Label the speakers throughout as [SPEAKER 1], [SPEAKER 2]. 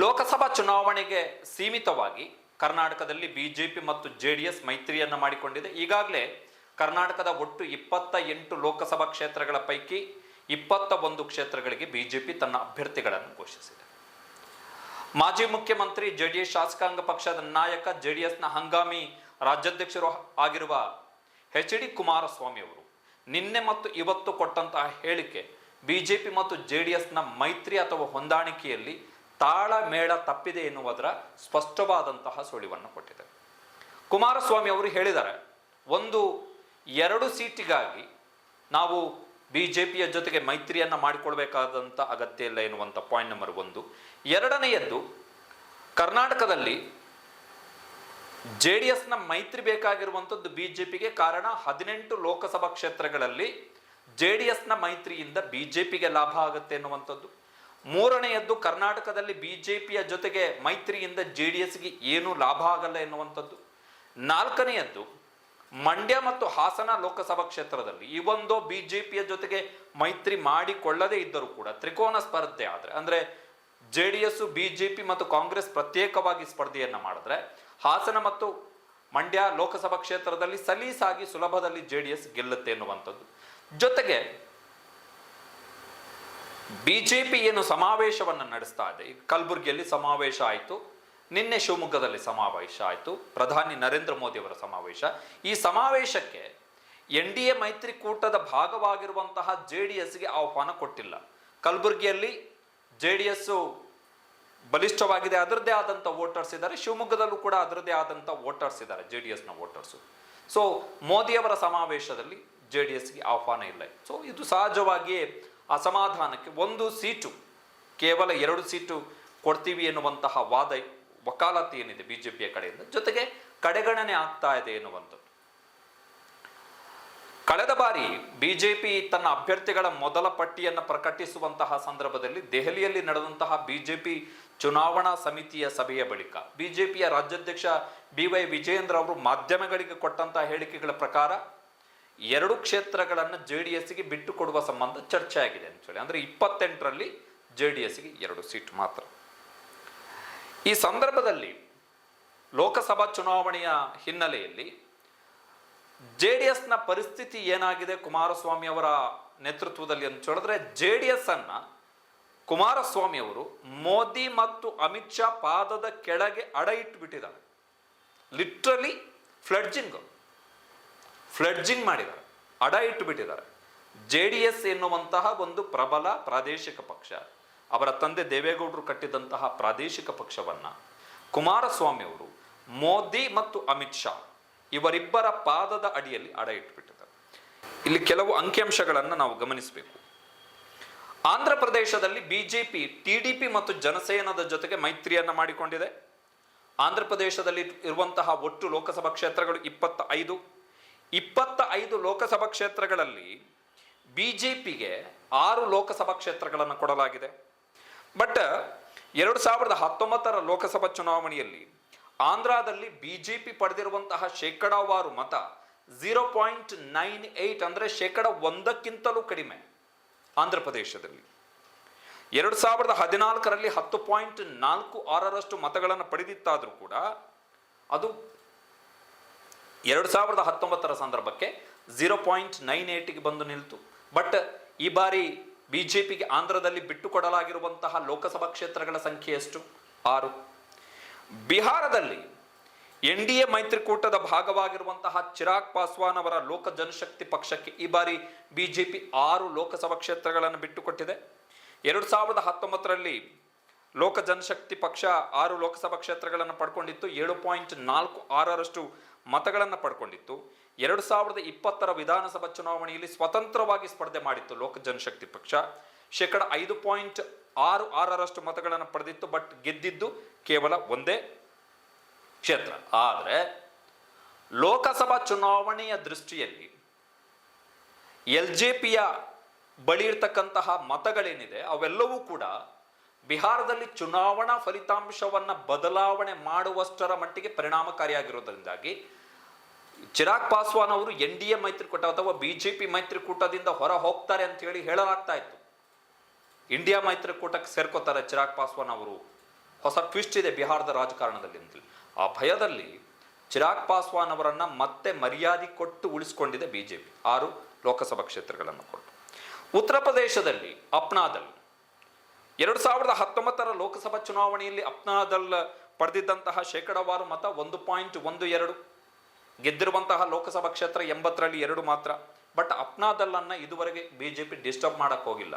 [SPEAKER 1] ಲೋಕಸಭಾ ಚುನಾವಣೆಗೆ ಸೀಮಿತವಾಗಿ ಕರ್ನಾಟಕದಲ್ಲಿ ಬಿಜೆಪಿ ಮತ್ತು ಜೆ ಡಿ ಎಸ್ ಮೈತ್ರಿಯನ್ನು ಮಾಡಿಕೊಂಡಿದೆ. ಈಗಾಗಲೇ ಕರ್ನಾಟಕದ ಒಟ್ಟು ಇಪ್ಪತ್ತ ಎಂಟು ಲೋಕಸಭಾ ಕ್ಷೇತ್ರಗಳ ಪೈಕಿ ಇಪ್ಪತ್ತ ಒಂದು ಕ್ಷೇತ್ರಗಳಿಗೆ ಬಿಜೆಪಿ ತನ್ನ ಅಭ್ಯರ್ಥಿಗಳನ್ನು ಘೋಷಿಸಿದೆ. ಮಾಜಿ ಮುಖ್ಯಮಂತ್ರಿ ಜೆಡಿಎಸ್ ಶಾಸಕಾಂಗ ಪಕ್ಷದ ನಾಯಕ, ಜೆಡಿಎಸ್ನ ಹಂಗಾಮಿ ರಾಜ್ಯಾಧ್ಯಕ್ಷರು ಆಗಿರುವ ಎಚ್ ಡಿ ಕುಮಾರಸ್ವಾಮಿ ಅವರು ನಿನ್ನೆ ಮತ್ತು ಇವತ್ತು ಕೊಟ್ಟಂತಹ ಹೇಳಿಕೆ ಬಿಜೆಪಿ ಮತ್ತು ಜೆಡಿಎಸ್ನ ಮೈತ್ರಿ ಅಥವಾ ಹೊಂದಾಣಿಕೆಯಲ್ಲಿ ತಾಳ ಮೇಳ ತಪ್ಪಿದೆ ಎನ್ನುವುದರ ಸ್ಪಷ್ಟವಾದಂತಹ ಸುಳಿವನ್ನು ಕೊಟ್ಟಿದೆ. ಕುಮಾರಸ್ವಾಮಿ ಅವರು ಹೇಳಿದ್ದಾರೆ, ಒಂದು ಎರಡು ಸೀಟಿಗಾಗಿ ನಾವು ಬಿ ಜೆ ಪಿಯ ಜೊತೆಗೆ ಮೈತ್ರಿಯನ್ನು ಮಾಡಿಕೊಳ್ಬೇಕಾದಂಥ ಅಗತ್ಯ ಇಲ್ಲ ಎನ್ನುವಂಥ ಪಾಯಿಂಟ್ ನಂಬರ್ ಒಂದು. ಎರಡನೆಯದ್ದು, ಕರ್ನಾಟಕದಲ್ಲಿ ಜೆ ಡಿ ಎಸ್ನ ಮೈತ್ರಿ ಬೇಕಾಗಿರುವಂಥದ್ದು ಬಿ ಜೆ ಪಿಗೆ ಕಾರಣ ಹದಿನೆಂಟು ಲೋಕಸಭಾ ಕ್ಷೇತ್ರಗಳಲ್ಲಿ ಜೆ ಡಿ ಎಸ್ನ ಮೈತ್ರಿಯಿಂದ ಬಿಜೆಪಿಗೆ ಲಾಭ ಆಗುತ್ತೆ ಎನ್ನುವಂಥದ್ದು. ಮೂರನೆಯದ್ದು ಕರ್ನಾಟಕದಲ್ಲಿ ಬಿಜೆಪಿಯ ಜೊತೆಗೆ ಮೈತ್ರಿಯಿಂದ ಜೆ ಡಿ ಎಸ್ಗೆ ಏನೂ ಲಾಭ ಆಗಲ್ಲ ಎನ್ನುವಂಥದ್ದು. ನಾಲ್ಕನೆಯದ್ದು, ಮಂಡ್ಯ ಮತ್ತು ಹಾಸನ ಲೋಕಸಭಾ ಕ್ಷೇತ್ರದಲ್ಲಿ ಈ ಒಂದು ಬಿಜೆಪಿಯ ಜೊತೆಗೆ ಮೈತ್ರಿ ಮಾಡಿಕೊಳ್ಳದೇ ಇದ್ದರೂ ಕೂಡ ತ್ರಿಕೋನ ಸ್ಪರ್ಧೆ ಆದರೆ, ಅಂದರೆ ಜೆ ಡಿ ಎಸ್ ಪಿ ಮತ್ತು ಕಾಂಗ್ರೆಸ್ ಪ್ರತ್ಯೇಕವಾಗಿ ಸ್ಪರ್ಧೆಯನ್ನು ಮಾಡಿದ್ರೆ ಹಾಸನ ಮತ್ತು ಮಂಡ್ಯ ಲೋಕಸಭಾ ಕ್ಷೇತ್ರದಲ್ಲಿ ಸಲೀಸಾಗಿ ಸುಲಭದಲ್ಲಿ ಜೆ ಡಿ ಎಸ್ ಗೆಲ್ಲುತ್ತೆ ಎನ್ನುವಂಥದ್ದು. ಜೊತೆಗೆ ಬಿಜೆಪಿ ಏನು ಸಮಾವೇಶವನ್ನು ನಡೆಸ್ತಾ ಇದೆ. ಕಲಬುರಗಿಯಲ್ಲಿ ಸಮಾವೇಶ ಆಯಿತು. ನಿನ್ನೆ ಶಿವಮೊಗ್ಗದಲ್ಲಿ ಸಮಾವೇಶ ಆಯಿತು. ಪ್ರಧಾನಿ ನರೇಂದ್ರ ಮೋದಿ ಅವರ ಸಮಾವೇಶ. ಈ ಸಮಾವೇಶಕ್ಕೆ ಎನ್ ಡಿ ಎ ಮೈತ್ರಿಕೂಟದ ಭಾಗವಾಗಿರುವಂತಹ ಜೆ ಡಿ ಎಸ್ಗೆ ಆಹ್ವಾನ ಕೊಟ್ಟಿಲ್ಲ. ಕಲಬುರಗಿಯಲ್ಲಿ ಜೆ ಡಿ ಎಸ್ ಬಲಿಷ್ಠವಾಗಿದೆ, ಅದರದ್ದೇ ಆದಂಥ ವೋಟರ್ಸ್ ಇದ್ದಾರೆ. ಶಿವಮೊಗ್ಗದಲ್ಲೂ ಕೂಡ ಅದರದ್ದೇ ಆದಂಥ ವೋಟರ್ಸ್ ಇದ್ದಾರೆ, ಜೆ ಡಿ ಎಸ್ನ ವೋಟರ್ಸು. ಸೊ ಮೋದಿಯವರ ಸಮಾವೇಶದಲ್ಲಿ ಜೆ ಡಿ ಎಸ್ಗೆ ಆಹ್ವಾನ ಇಲ್ಲ. ಸೊ, ಇದು ಸಹಜವಾಗಿಯೇ ಅಸಮಾಧಾನಕ್ಕೆ ಒಂದು ಸೀಟು, ಕೇವಲ ಎರಡು ಸೀಟು ಕೊಡ್ತೀವಿ ಎನ್ನುವಂತಹ ವಾದ ವಕಾಲತ್ತು ಏನಿದೆ ಬಿಜೆಪಿಯ ಕಡೆಯಿಂದ? ಜೊತೆಗೆ ಕಡೆಗಣನೆ ಆಗ್ತಾ ಇದೆ ಎನ್ನುವಂಥದ್ದು. ಕಳೆದ ಬಾರಿ ಬಿಜೆಪಿ ತನ್ನ ಅಭ್ಯರ್ಥಿಗಳ ಮೊದಲ ಪಟ್ಟಿಯನ್ನು ಪ್ರಕಟಿಸುವಂತಹ ಸಂದರ್ಭದಲ್ಲಿ ದೆಹಲಿಯಲ್ಲಿ ನಡೆದಂತಹ ಬಿಜೆಪಿ ಚುನಾವಣಾ ಸಮಿತಿಯ ಸಭೆಯ ಬಳಿಕ ಬಿಜೆಪಿಯ ರಾಜ್ಯಾಧ್ಯಕ್ಷ ಬಿ ವೈ ವಿಜಯೇಂದ್ರ ಅವರು ಮಾಧ್ಯಮಗಳಿಗೆ ಕೊಟ್ಟಂತಹ ಹೇಳಿಕೆಗಳ ಪ್ರಕಾರ ಎರಡು ಕ್ಷೇತ್ರಗಳನ್ನು ಜೆ ಡಿ ಎಸ್ಗೆ ಬಿಟ್ಟು ಕೊಡುವ ಸಂಬಂಧ ಚರ್ಚೆ ಆಗಿದೆ ಅಂತೇಳಿ ಅಂದರೆ ಇಪ್ಪತ್ತೆಂಟರಲ್ಲಿ ಜೆ ಡಿ ಎಸ್ಗೆ ಎರಡು ಸೀಟ್ ಮಾತ್ರ. ಈ ಸಂದರ್ಭದಲ್ಲಿ ಲೋಕಸಭಾ ಚುನಾವಣೆಯ ಹಿನ್ನೆಲೆಯಲ್ಲಿ ಜೆ ಡಿ ಎಸ್ನ ಪರಿಸ್ಥಿತಿ ಏನಾಗಿದೆ ಕುಮಾರಸ್ವಾಮಿ ಅವರ ನೇತೃತ್ವದಲ್ಲಿ ಅಂತ ಹೇಳಿದ್ರೆ ಜೆ ಡಿ ಎಸ್ ಅನ್ನ ಕುಮಾರಸ್ವಾಮಿ ಅವರು ಮೋದಿ ಮತ್ತು ಅಮಿತ್ ಶಾ ಪಾದದ ಕೆಳಗೆ ಅಡ ಇಟ್ಬಿಟ್ಟಿದ್ದಾರೆ. ಲಿಟ್ರಲಿ ಫ್ಲಡ್ಜಿಂಗ್ ಫ್ಲಡ್ಜಿಂಗ್ ಮಾಡಿದ್ದಾರೆ. ಅಡ ಇಟ್ಟುಬಿಟ್ಟಿದ್ದಾರೆ ಜೆ ಡಿ ಎಸ್ ಎನ್ನುವಂತಹ ಒಂದು ಪ್ರಬಲ ಪ್ರಾದೇಶಿಕ ಪಕ್ಷ. ಅವರ ತಂದೆ ದೇವೇಗೌಡರು ಕಟ್ಟಿದಂತಹ ಪ್ರಾದೇಶಿಕ ಪಕ್ಷವನ್ನ ಕುಮಾರಸ್ವಾಮಿ ಅವರು, ಮೋದಿ ಮತ್ತು ಅಮಿತ್ ಶಾ ಇವರಿಬ್ಬರ ಪಾದದ ಅಡಿಯಲ್ಲಿ ಅಡ ಇಟ್ಟುಬಿಟ್ಟಿದ್ದಾರೆ ಇಲ್ಲಿ ಕೆಲವು ಅಂಕಿಅಂಶಗಳನ್ನು ನಾವು ಗಮನಿಸಬೇಕು. ಆಂಧ್ರ ಪ್ರದೇಶದಲ್ಲಿ ಬಿಜೆಪಿ ಟಿಡಿಪಿ ಮತ್ತು ಜನಸೇನದ ಜೊತೆಗೆ ಮೈತ್ರಿಯನ್ನು ಮಾಡಿಕೊಂಡಿದೆ. ಆಂಧ್ರ ಪ್ರದೇಶದಲ್ಲಿ ಇರುವಂತಹ ಒಟ್ಟು ಲೋಕಸಭಾ ಕ್ಷೇತ್ರಗಳು ಇಪ್ಪತ್ತ ಐದು ಇಪ್ಪತ್ತ ಐದು ಲೋಕಸಭಾ ಕ್ಷೇತ್ರಗಳಲ್ಲಿ ಬಿ ಜೆ ಪಿಗೆ ಆರು ಲೋಕಸಭಾ ಕ್ಷೇತ್ರಗಳನ್ನು ಕೊಡಲಾಗಿದೆ. ಬಟ್ ಎರಡು ಸಾವಿರದ ಹತ್ತೊಂಬತ್ತರ ಲೋಕಸಭಾ ಚುನಾವಣೆಯಲ್ಲಿ ಆಂಧ್ರದಲ್ಲಿ ಬಿ ಜೆ ಪಿ ಪಡೆದಿರುವಂತಹ ಶೇಕಡಾವಾರು ಮತ ಝೀರೋ ಪಾಯಿಂಟ್ ನೈನ್ ಏಯ್ಟ್ ಅಂದರೆ ಶೇಕಡ ಒಂದಕ್ಕಿಂತಲೂ ಕಡಿಮೆ ಆಂಧ್ರ ಪ್ರದೇಶದಲ್ಲಿ. ಎರಡು ಸಾವಿರದ ಹದಿನಾಲ್ಕರಲ್ಲಿ ಹತ್ತು ಪಾಯಿಂಟ್ ನಾಲ್ಕು ಆರರಷ್ಟು ಮತಗಳನ್ನು ಪಡೆದಿತ್ತಾದರೂ ಕೂಡ ಅದು ಎರಡು ಸಾವಿರದ ಹತ್ತೊಂಬತ್ತರ ಸಂದರ್ಭಕ್ಕೆ ಝೀರೋ ಪಾಯಿಂಟ್ ನೈನ್ ಏಯ್ಟಿಗೆ ಬಂದು ನಿಲ್ತು. ಬಟ್ ಈ ಬಾರಿ ಬಿ ಜೆ ಪಿಗೆ ಆಂಧ್ರದಲ್ಲಿ ಬಿಟ್ಟುಕೊಡಲಾಗಿರುವಂತಹ ಲೋಕಸಭಾ ಕ್ಷೇತ್ರಗಳ ಸಂಖ್ಯೆ ಎಷ್ಟು? ಆರು. ಬಿಹಾರದಲ್ಲಿ ಎನ್ ಡಿ ಎ ಮೈತ್ರಿಕೂಟದ ಭಾಗವಾಗಿರುವಂತಹ ಚಿರಾಗ್ ಪಾಸ್ವಾನ್ ಅವರ ಲೋಕ ಜನಶಕ್ತಿ ಪಕ್ಷಕ್ಕೆ ಈ ಬಾರಿ ಬಿಜೆಪಿ ಆರು ಲೋಕಸಭಾ ಕ್ಷೇತ್ರಗಳನ್ನು ಬಿಟ್ಟುಕೊಟ್ಟಿದೆ. ಎರಡು ಸಾವಿರದ ಹತ್ತೊಂಬತ್ತರಲ್ಲಿ ಲೋಕ ಜನಶಕ್ತಿ ಪಕ್ಷ ಆರು ಲೋಕಸಭಾ ಕ್ಷೇತ್ರಗಳನ್ನು ಪಡ್ಕೊಂಡಿತ್ತು. ಏಳು ಪಾಯಿಂಟ್ ನಾಲ್ಕು ಆರರಷ್ಟು ಮತಗಳನ್ನು ಪಡ್ಕೊಂಡಿತ್ತು. ಎರಡು ಸಾವಿರದ ಇಪ್ಪತ್ತರ ವಿಧಾನಸಭಾ ಚುನಾವಣೆಯಲ್ಲಿ ಸ್ವತಂತ್ರವಾಗಿ ಸ್ಪರ್ಧೆ ಮಾಡಿತ್ತು ಲೋಕ ಜನಶಕ್ತಿ ಪಕ್ಷ. ಶೇಕಡ ಐದು ಪಾಯಿಂಟ್ ಆರು ಆರರಷ್ಟು ಮತಗಳನ್ನು ಪಡೆದಿತ್ತು, ಬಟ್ ಗೆದ್ದಿದ್ದು ಕೇವಲ ಒಂದೇ ಕ್ಷೇತ್ರ. ಆದರೆ ಲೋಕಸಭಾ ಚುನಾವಣೆಯ ದೃಷ್ಟಿಯಲ್ಲಿ ಎಲ್ ಜೆ ಪಿಯ ಬಳಿ ಇರ್ತಕ್ಕಂತಹ ಮತಗಳೇನಿದೆ, ಅವೆಲ್ಲವೂ ಕೂಡ ಬಿಹಾರದಲ್ಲಿ ಚುನಾವಣಾ ಫಲಿತಾಂಶವನ್ನು ಬದಲಾವಣೆ ಮಾಡುವಷ್ಟರ ಮಟ್ಟಿಗೆ ಪರಿಣಾಮಕಾರಿಯಾಗಿರೋದ್ರಿಂದಾಗಿ ಚಿರಾಗ್ ಪಾಸ್ವಾನ್ ಅವರು ಎನ್ ಡಿ ಎ ಮೈತ್ರಿಕೂಟ ಅಥವಾ ಬಿಜೆಪಿ ಮೈತ್ರಿಕೂಟದಿಂದ ಹೊರ ಹೋಗ್ತಾರೆ ಅಂತ ಹೇಳಿ ಹೇಳಲಾಗ್ತಾ ಇತ್ತು. ಇಂಡಿಯಾ ಮೈತ್ರಿಕೂಟಕ್ಕೆ ಸೇರ್ಕೋತಾರೆ ಚಿರಾಗ್ ಪಾಸ್ವಾನ್ ಅವರು. ಹೊಸ ಟ್ವಿಸ್ಟ್ ಇದೆ ಬಿಹಾರದ ರಾಜಕಾರಣದಲ್ಲಿ ಅಂತೇಳಿ ಆ ಭಯದಲ್ಲಿ ಚಿರಾಗ್ ಪಾಸ್ವಾನ್ ಅವರನ್ನು ಮತ್ತೆ ಮರ್ಯಾದೆ ಕೊಟ್ಟು ಉಳಿಸ್ಕೊಂಡಿದೆ ಬಿಜೆಪಿ ಆರು ಲೋಕಸಭಾ ಕ್ಷೇತ್ರಗಳನ್ನು ಕೊಟ್ಟು. ಉತ್ತರ ಪ್ರದೇಶದಲ್ಲಿ ಅಪ್ನಾದಲ್ ಎರಡು ಸಾವಿರದ ಹತ್ತೊಂಬತ್ತರ ಲೋಕಸಭಾ ಚುನಾವಣೆಯಲ್ಲಿ ಅಪ್ನಾದಲ್ ಪಡೆದಿದ್ದಂತಹ ಶೇಕಡಾವಾರು ಮತ ಒಂದು ಪಾಯಿಂಟ್ ಒಂದು ಎರಡು ಗೆದ್ದಿರುವಂತಹ ಲೋಕಸಭಾ ಕ್ಷೇತ್ರ ಎಂಬತ್ತರಲ್ಲಿ ಎರಡು ಮಾತ್ರ. ಬಟ್ ಅಪ್ನಾದಲ್ಲನ್ನು ಇದುವರೆಗೆ ಬಿಜೆಪಿ ಡಿಸ್ಟರ್ಬ್ ಮಾಡಕ್ಕೆ ಹೋಗಿಲ್ಲ.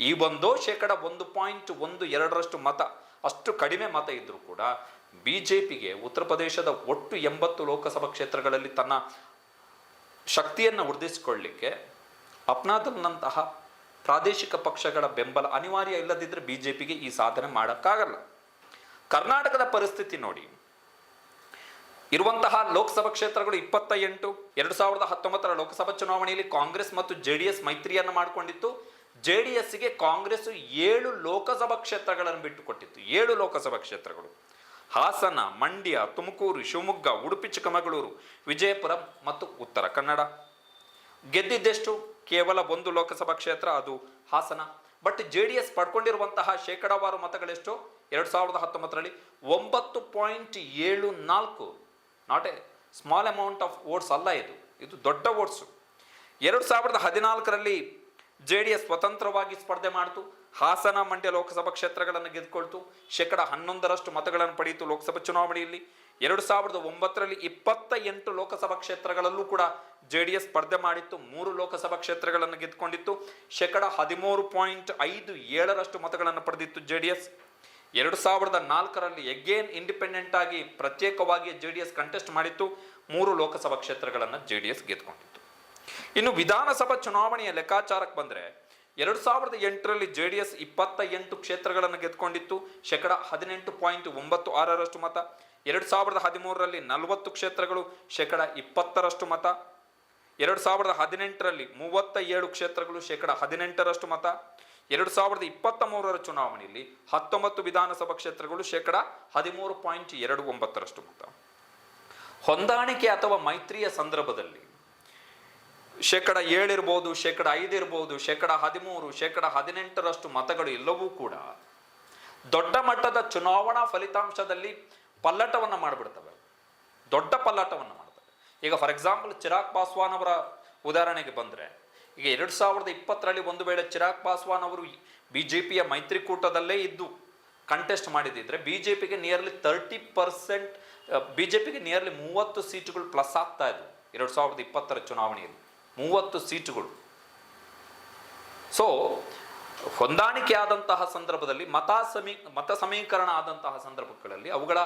[SPEAKER 1] ಈ ಒಂದು ಶೇಕಡ ಒಂದು ಪಾಯಿಂಟ್ ಒಂದು ಎರಡರಷ್ಟು ಮತ, ಅಷ್ಟು ಕಡಿಮೆ ಮತ ಇದ್ದರೂ ಕೂಡ ಬಿಜೆಪಿಗೆ ಉತ್ತರ ಪ್ರದೇಶದ ಒಟ್ಟು ಎಂಬತ್ತು ಲೋಕಸಭಾ ಕ್ಷೇತ್ರಗಳಲ್ಲಿ ತನ್ನ ಶಕ್ತಿಯನ್ನು ವೃದ್ಧಿಸಿಕೊಳ್ಳಲಿಕ್ಕೆ ಅಪ್ನಾದಲ್ನಂತಹ ಪ್ರಾದೇಶಿಕ ಪಕ್ಷಗಳ ಬೆಂಬಲ ಅನಿವಾರ್ಯ ಇಲ್ಲದಿದ್ದರೆ ಬಿ ಜೆ ಪಿಗೆ ಈ ಸಾಧನೆ ಮಾಡೋಕ್ಕಾಗಲ್ಲ. ಕರ್ನಾಟಕದ ಪರಿಸ್ಥಿತಿ ನೋಡಿ. ಇರುವಂತಹ ಲೋಕಸಭಾ ಕ್ಷೇತ್ರಗಳು ಇಪ್ಪತ್ತ ಎಂಟು ಎರಡು ಸಾವಿರದ ಹತ್ತೊಂಬತ್ತರ ಲೋಕಸಭಾ ಚುನಾವಣೆಯಲ್ಲಿ ಕಾಂಗ್ರೆಸ್ ಮತ್ತು ಜೆ ಡಿ ಎಸ್ ಮೈತ್ರಿಯನ್ನು ಮಾಡಿಕೊಂಡಿತ್ತು. ಜೆ ಡಿ ಎಸ್ಗೆ ಕಾಂಗ್ರೆಸ್ ಏಳು ಲೋಕಸಭಾ ಕ್ಷೇತ್ರಗಳನ್ನು ಬಿಟ್ಟುಕೊಟ್ಟಿತ್ತು. ಏಳು ಲೋಕಸಭಾ ಕ್ಷೇತ್ರಗಳು. ಹಾಸನ, ಮಂಡ್ಯ, ತುಮಕೂರು, ಶಿವಮೊಗ್ಗ, ಉಡುಪಿ, ಚಿಕ್ಕಮಗಳೂರು, ವಿಜಯಪುರ ಮತ್ತು ಉತ್ತರ ಕನ್ನಡ. ಗೆದ್ದಿದ್ದೆಷ್ಟು? ಕೇವಲ ಒಂದು ಲೋಕಸಭಾ ಕ್ಷೇತ್ರ, ಅದು Hassan. But J D S ಪಡ್ಕೊಂಡಿರುವಂತಹ ಶೇಕಡಾವಾರು ಮತಗಳೆಷ್ಟು? ಎರಡು ಸಾವಿರದ ಹತ್ತೊಂಬತ್ತರಲ್ಲಿ ಒಂಬತ್ತು ಪಾಯಿಂಟ್ ಏಳು ನಾಲ್ಕು. Not a small amount of votes ಅಲ್ಲ ಇದು. ಇದು ದೊಡ್ಡ ವೋಟ್ಸು ಎರಡು ಸಾವಿರದ ಹದಿನಾಲ್ಕರಲ್ಲಿ ಜೆ ಡಿ ಎಸ್ ಸ್ವತಂತ್ರವಾಗಿ ಸ್ಪರ್ಧೆ ಮಾಡಿತು. ಹಾಸನ ಮಂಡ್ಯ ಲೋಕಸಭಾ ಕ್ಷೇತ್ರಗಳನ್ನು ಗೆದ್ದುಕೊಳ್ತು ಶೇಕಡ ಹನ್ನೊಂದರಷ್ಟು ಮತಗಳನ್ನು ಪಡೆಯಿತು ಲೋಕಸಭಾ ಚುನಾವಣೆಯಲ್ಲಿ. ಎರಡು ಸಾವಿರದ ಒಂಬತ್ತರಲ್ಲಿ ಇಪ್ಪತ್ತ ಎಂಟು ಲೋಕಸಭಾ ಕ್ಷೇತ್ರಗಳಲ್ಲೂ ಕೂಡ ಜೆ ಡಿ ಎಸ್ ಸ್ಪರ್ಧೆ ಮಾಡಿತ್ತು, ಮೂರು ಲೋಕಸಭಾ ಕ್ಷೇತ್ರಗಳನ್ನು ಗೆದ್ದುಕೊಂಡಿತ್ತು. ಶೇಕಡ ಹದಿಮೂರು ಪಾಯಿಂಟ್ ಐದು ಏಳರಷ್ಟು ಮತಗಳನ್ನು ಪಡೆದಿತ್ತು ಜೆ ಡಿ ಎಸ್ ಎರಡು ಸಾವಿರದ ನಾಲ್ಕರಲ್ಲಿ ಎಗೇನ್ ಇಂಡಿಪೆಂಡೆಂಟ್ ಆಗಿ ಪ್ರತ್ಯೇಕವಾಗಿ ಜೆ ಡಿ ಎಸ್ ಕಂಟೆಸ್ಟ್ ಮಾಡಿತ್ತು, ಮೂರು ಲೋಕಸಭಾ ಕ್ಷೇತ್ರಗಳನ್ನು ಜೆ ಡಿ ಎಸ್ ಗೆದ್ದುಕೊಂಡಿತ್ತು. ಇನ್ನು ವಿಧಾನಸಭಾ ಚುನಾವಣೆಯ ಲೆಕ್ಕಾಚಾರಕ್ಕೆ ಬಂದರೆ, ಎರಡು ಸಾವಿರದ ಎಂಟರಲ್ಲಿ ಜೆ ಡಿ ಎಸ್ ಇಪ್ಪತ್ತ ಎಂಟು ಕ್ಷೇತ್ರಗಳನ್ನು ಗೆದ್ದುಕೊಂಡಿತ್ತು, ಶೇಕಡ ಹದಿನೆಂಟು ಪಾಯಿಂಟ್ ಒಂಬತ್ತು ಆರರಷ್ಟು ಮತ ಎರಡು ಸಾವಿರದ ಹದಿಮೂರರಲ್ಲಿ ನಲವತ್ತು ಕ್ಷೇತ್ರಗಳು, ಶೇಕಡ ಇಪ್ಪತ್ತರಷ್ಟು ಮತ. ಎರಡು ಸಾವಿರದ ಹದಿನೆಂಟರಲ್ಲಿ ಮೂವತ್ತ ಏಳು ಕ್ಷೇತ್ರಗಳು, ಶೇಕಡ ಹದಿನೆಂಟರಷ್ಟು ಮತ. ಎರಡು ಸಾವಿರದ ಇಪ್ಪತ್ತ ಮೂರರ ಚುನಾವಣೆಯಲ್ಲಿ ಹತ್ತೊಂಬತ್ತು ವಿಧಾನಸಭಾ ಕ್ಷೇತ್ರಗಳು, ಶೇಕಡ ಹದಿಮೂರು ಪಾಯಿಂಟ್ ಎರಡು ಒಂಬತ್ತರಷ್ಟು ಮತ. ಹೊಂದಾಣಿಕೆ ಅಥವಾ ಮೈತ್ರಿಯ ಸಂದರ್ಭದಲ್ಲಿ ಶೇಕಡ ಏಳಿರ್ಬೋದು, ಶೇಕಡ ಐದಿರ್ಬೋದು, ಶೇಕಡ ಹದಿಮೂರು, ಶೇಕಡ ಹದಿನೆಂಟರಷ್ಟು ಮತಗಳು ಎಲ್ಲವೂ ಕೂಡ ದೊಡ್ಡ ಮಟ್ಟದ ಚುನಾವಣಾ ಫಲಿತಾಂಶದಲ್ಲಿ ಪಲ್ಲಟವನ್ನು ಮಾಡಿಬಿಡ್ತವೆ. ದೊಡ್ಡ ಪಲ್ಲಟವನ್ನು ಮಾಡ್ತವೆ. ಈಗ ಫಾರ್ ಎಕ್ಸಾಂಪಲ್ ಚಿರಾಗ್ ಪಾಸ್ವಾನ್ ಅವರ ಉದಾಹರಣೆಗೆ ಬಂದರೆ, ಈಗ ಎರಡು ಸಾವಿರದ ಇಪ್ಪತ್ತರಲ್ಲಿ ಒಂದು ವೇಳೆ ಚಿರಾಗ್ ಪಾಸ್ವಾನ್ ಅವರು ಬಿ ಜೆ ಪಿಯ ಮೈತ್ರಿಕೂಟದಲ್ಲೇ ಇದ್ದು ಕಂಟೆಸ್ಟ್ ಮಾಡಿದಿದ್ರೆ ಬಿ ಜೆ ಪಿಗೆ nearly thirty percent B J ಪಿಗೆ ನಿಯರ್ಲಿ ಮೂವತ್ತು ಸೀಟುಗಳು ಪ್ಲಸ್ ಆಗ್ತಾ ಇದ್ವು ಎರಡು ಸಾವಿರದ ಇಪ್ಪತ್ತರ ಚುನಾವಣೆಯಲ್ಲಿ. ಮೂವತ್ತು ಸೀಟುಗಳು. ಸೊ ಹೊಂದಾಣಿಕೆ ಆದಂತಹ ಸಂದರ್ಭದಲ್ಲಿ ಮತ ಸಮೀ ಮತ ಸಮೀಕರಣ ಆದಂತಹ ಸಂದರ್ಭಗಳಲ್ಲಿ ಅವುಗಳ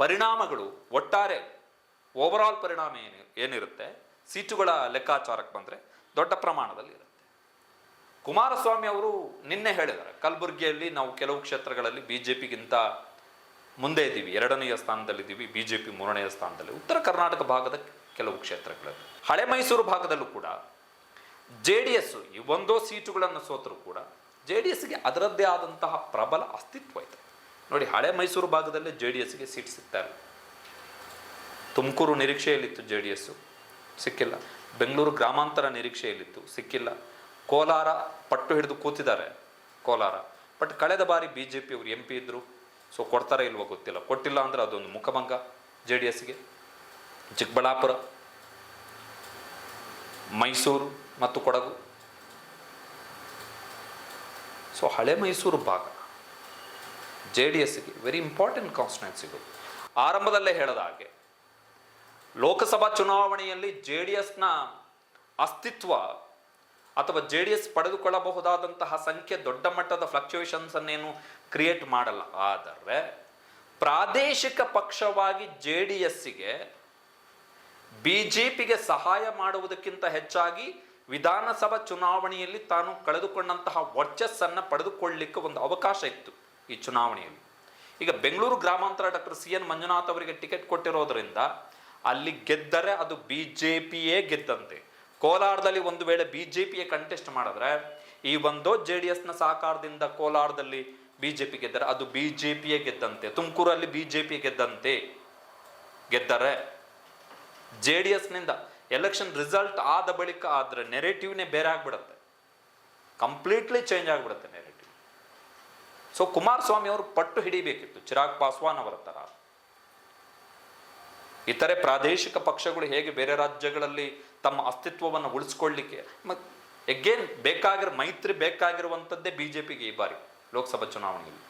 [SPEAKER 1] ಪರಿಣಾಮಗಳು ಒಟ್ಟಾರೆ ಓವರಾಲ್ ಪರಿಣಾಮ ಏನು, ಏನಿರುತ್ತೆ? ಸೀಟುಗಳ ಲೆಕ್ಕಾಚಾರಕ್ಕೆ ಬಂದರೆ ದೊಡ್ಡ ಪ್ರಮಾಣದಲ್ಲಿ ಇರುತ್ತೆ. ಕುಮಾರಸ್ವಾಮಿ ಅವರು ನಿನ್ನೆ ಹೇಳಿದ್ದಾರೆ, ಕಲಬುರಗಿಯಲ್ಲಿ ನಾವು ಕೆಲವು ಕ್ಷೇತ್ರಗಳಲ್ಲಿ ಬಿ ಜೆ ಪಿಗಿಂತ ಮುಂದೆ ಇದ್ದೀವಿ, ಎರಡನೆಯ ಸ್ಥಾನದಲ್ಲಿದ್ದೀವಿ ಬಿ ಜೆ ಪಿ ಮೂರನೆಯ ಸ್ಥಾನದಲ್ಲಿ, ಉತ್ತರ ಕರ್ನಾಟಕ ಭಾಗದ ಕೆಲವು ಕ್ಷೇತ್ರಗಳಲ್ಲಿ. ಹಳೆ ಮೈಸೂರು ಭಾಗದಲ್ಲೂ ಕೂಡ ಜೆ ಡಿ ಎಸ್ ಈ ಒಂದೋ ಸೀಟುಗಳನ್ನು ಸೋತರೂ ಕೂಡ ಜೆ ಡಿ ಎಸ್ಗೆ ಅದರದ್ದೇ ಆದಂತಹ ಪ್ರಬಲ ಅಸ್ತಿತ್ವ ಇದೆ. ನೋಡಿ, ಹಳೆ ಮೈಸೂರು ಭಾಗದಲ್ಲೇ ಜೆ ಡಿ ಎಸ್ಗೆ ಸೀಟ್ ಸಿಗ್ತಾ ಇಲ್ಲ ತುಮಕೂರು ನಿರೀಕ್ಷೆಯಲ್ಲಿತ್ತು ಜೆ ಡಿ ಎಸ್ಸು, ಸಿಕ್ಕಿಲ್ಲ. ಬೆಂಗಳೂರು ಗ್ರಾಮಾಂತರ ನಿರೀಕ್ಷೆಯಲ್ಲಿತ್ತು, ಸಿಕ್ಕಿಲ್ಲ. ಕೋಲಾರ ಪಟ್ಟು ಹಿಡಿದು ಕೂತಿದ್ದಾರೆ, ಕೋಲಾರ. ಬಟ್ ಕಳೆದ ಬಾರಿ ಬಿ ಜೆ ಪಿ ಅವರು ಎಂ ಪಿ ಇದ್ದರು ಸೊ ಕೊಡ್ತಾರೆ ಇಲ್ವೋ ಗೊತ್ತಿಲ್ಲ. ಕೊಟ್ಟಿಲ್ಲ ಅಂದ್ರೆ ಅದೊಂದು ಮುಖಭಂಗ ಜೆ ಡಿ ಎಸ್ಗೆ. ಚಿಕ್ಕಬಳ್ಳಾಪುರ, ಮೈಸೂರು ಮತ್ತು ಕೊಡಗು. ಸೊ ಹಳೆ ಮೈಸೂರು ಭಾಗ. ಜೆ ಡಿ ಎಸ್ಗೆ ವೆರಿ ಇಂಪಾರ್ಟೆಂಟ್ ಕಾನ್ಸ್ಟಿಟ್ಯೂನ್ಸಿಗಳು ಆರಂಭದಲ್ಲೇ ಹೇಳದ ಹಾಗೆ, ಲೋಕಸಭಾ ಚುನಾವಣೆಯಲ್ಲಿ ಜೆ ಡಿ ಎಸ್ನ ಅಸ್ತಿತ್ವ ಅಥವಾ ಜೆ ಡಿ ಎಸ್ ಪಡೆದುಕೊಳ್ಳಬಹುದಾದಂತಹ ಸಂಖ್ಯೆ ದೊಡ್ಡ ಮಟ್ಟದ ಫ್ಲಕ್ಚುಯೇಷನ್ಸ್ ಅನ್ನೇನು ಕ್ರಿಯೇಟ್ ಮಾಡಲ್ಲ. ಆದರೆ ಪ್ರಾದೇಶಿಕ ಪಕ್ಷವಾಗಿ ಜೆ ಡಿ ಎಸ್ಸಿಗೆ ಬಿ ಜೆ ಪಿಗೆ ಸಹಾಯ ಮಾಡುವುದಕ್ಕಿಂತ ಹೆಚ್ಚಾಗಿ ವಿಧಾನಸಭಾ ಚುನಾವಣೆಯಲ್ಲಿ ತಾನು ಕಳೆದುಕೊಂಡಂತಹ ವರ್ಚಸ್ಸನ್ನು ಪಡೆದುಕೊಳ್ಳಲಿಕ್ಕೆ ಒಂದು ಅವಕಾಶ ಇತ್ತು. ಈ ಚುನಾವಣೆಯಲ್ಲಿ. ಈಗ ಬೆಂಗಳೂರು ಗ್ರಾಮಾಂತರ ಡಾಕ್ಟರ್ ಸಿ ಎನ್ ಮಂಜುನಾಥ್ ಅವರಿಗೆ ಟಿಕೆಟ್ ಕೊಟ್ಟಿರೋದ್ರಿಂದ ಅಲ್ಲಿ ಗೆದ್ದರೆ ಅದು ಬಿ ಜೆ ಪಿಯೇ ಗೆದ್ದಂತೆ. ಕೋಲಾರದಲ್ಲಿ ಒಂದು ವೇಳೆ ಬಿ ಜೆ ಪಿಯ ಕಂಟೆಸ್ಟ್ ಮಾಡಿದ್ರೆ, ಈ ಒಂದು ಜೆ ಡಿ ಎಸ್ನ ಸಹಕಾರದಿಂದ ಕೋಲಾರದಲ್ಲಿ ಬಿ ಜೆ ಪಿ ಗೆದ್ದರೆ ಅದು ಬಿ ಜೆ ಪಿಯೇ ಗೆದ್ದಂತೆ. ತುಮಕೂರಲ್ಲಿ ಬಿ ಜೆ ಪಿ ಗೆದ್ದಂತೆ. ಗೆದ್ದರೆ ಜೆ ಡಿ ಎಸ್ನಿಂದ ಎಲೆಕ್ಷನ್ ರಿಸಲ್ಟ್ ಆದ ಬಳಿಕ ಆದರೆ ನೆರೆಟಿವ್ನೇ ಬೇರೆ ಆಗ್ಬಿಡುತ್ತೆ. ಕಂಪ್ಲೀಟ್ಲಿ ಚೇಂಜ್ ಆಗಿಬಿಡುತ್ತೆ ನೆರೆಟಿವ್ ಸೊ ಕುಮಾರಸ್ವಾಮಿ ಅವರು ಪಟ್ಟು ಹಿಡಿಬೇಕಿತ್ತು ಚಿರಾಗ್ ಪಾಸ್ವಾನ್ ಅವರ ತರ ಇತರೆ ಪ್ರಾದೇಶಿಕ ಪಕ್ಷಗಳು ಹೇಗೆ ಬೇರೆ ರಾಜ್ಯಗಳಲ್ಲಿ ತಮ್ಮ ಅಸ್ತಿತ್ವವನ್ನು ಉಳಿಸ್ಕೊಳ್ಳಿಕ್ಕೆ ಎಗೇನ್ ಬೇಕಾಗಿರೋ, ಮೈತ್ರಿ ಬೇಕಾಗಿರುವಂಥದ್ದೇ ಬಿ ಜೆ ಈ ಬಾರಿ ಲೋಕಸಭಾ ಚುನಾವಣೆಯಲ್ಲಿ.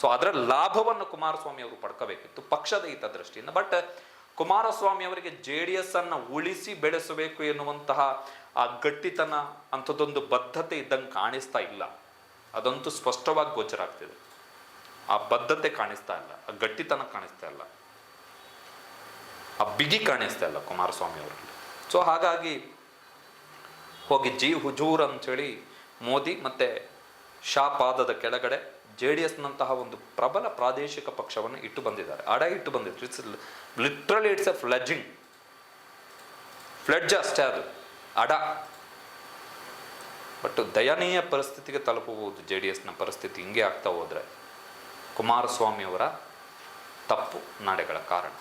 [SPEAKER 1] ಸೊ ಅದರ ಲಾಭವನ್ನು ಕುಮಾರಸ್ವಾಮಿ ಅವರು ಪಡ್ಕೋಬೇಕಿತ್ತು, ಪಕ್ಷದ ಹಿತದೃಷ್ಟಿಯಿಂದ. ಬಟ್ ಕುಮಾರಸ್ವಾಮಿ ಅವರಿಗೆ ಜೆ ಡಿ ಎಸ್ ಅನ್ನು ಉಳಿಸಿ ಬೆಳೆಸಬೇಕು ಎನ್ನುವಂತಹ ಆ ಗಟ್ಟಿತನ, ಅಂಥದ್ದೊಂದು ಬದ್ಧತೆ ಇದ್ದಂಗೆ ಕಾಣಿಸ್ತಾ ಇಲ್ಲ. ಅದಂತೂ ಸ್ಪಷ್ಟವಾಗಿ ಗೋಚರ ಆಗ್ತಿದೆ. ಆ ಬದ್ಧತೆ ಕಾಣಿಸ್ತಾ ಇಲ್ಲ, ಆ ಗಟ್ಟಿತನ ಕಾಣಿಸ್ತಾ ಇಲ್ಲ. ಆ ಬಿಗಿ ಕಾಣಿಸ್ತಾ ಇಲ್ಲ ಕುಮಾರಸ್ವಾಮಿ ಅವರಲ್ಲಿ. ಸೊ ಹಾಗಾಗಿ ಹೋಗಿ ಜಿ ಹುಜೂರ್ ಅಂಥೇಳಿ ಮೋದಿ ಮತ್ತೆ ಶಾ ಪಾದದ ಕೆಳಗಡೆ ಜೆ ಡಿ ಎಸ್ನಂತಹ ಒಂದು ಪ್ರಬಲ ಪ್ರಾದೇಶಿಕ ಪಕ್ಷವನ್ನು ಇಟ್ಟು ಬಂದಿದ್ದಾರೆ. ಅಡ ಇಟ್ಟು ಬಂದಿತ್ತು it's literally it's a fudging fudge ಅಷ್ಟೇ ಅದು. ಅಡ. ಬಟ್ ದಯನೀಯ ಪರಿಸ್ಥಿತಿಗೆ ತಲುಪಬಹುದು ಜೆ ಡಿ ಎಸ್ನ ಪರಿಸ್ಥಿತಿ ಹಿಂಗೆ ಆಗ್ತಾ ಹೋದರೆ ಕುಮಾರಸ್ವಾಮಿಯವರ ತಪ್ಪು ನಡೆಗಳ ಕಾರಣ.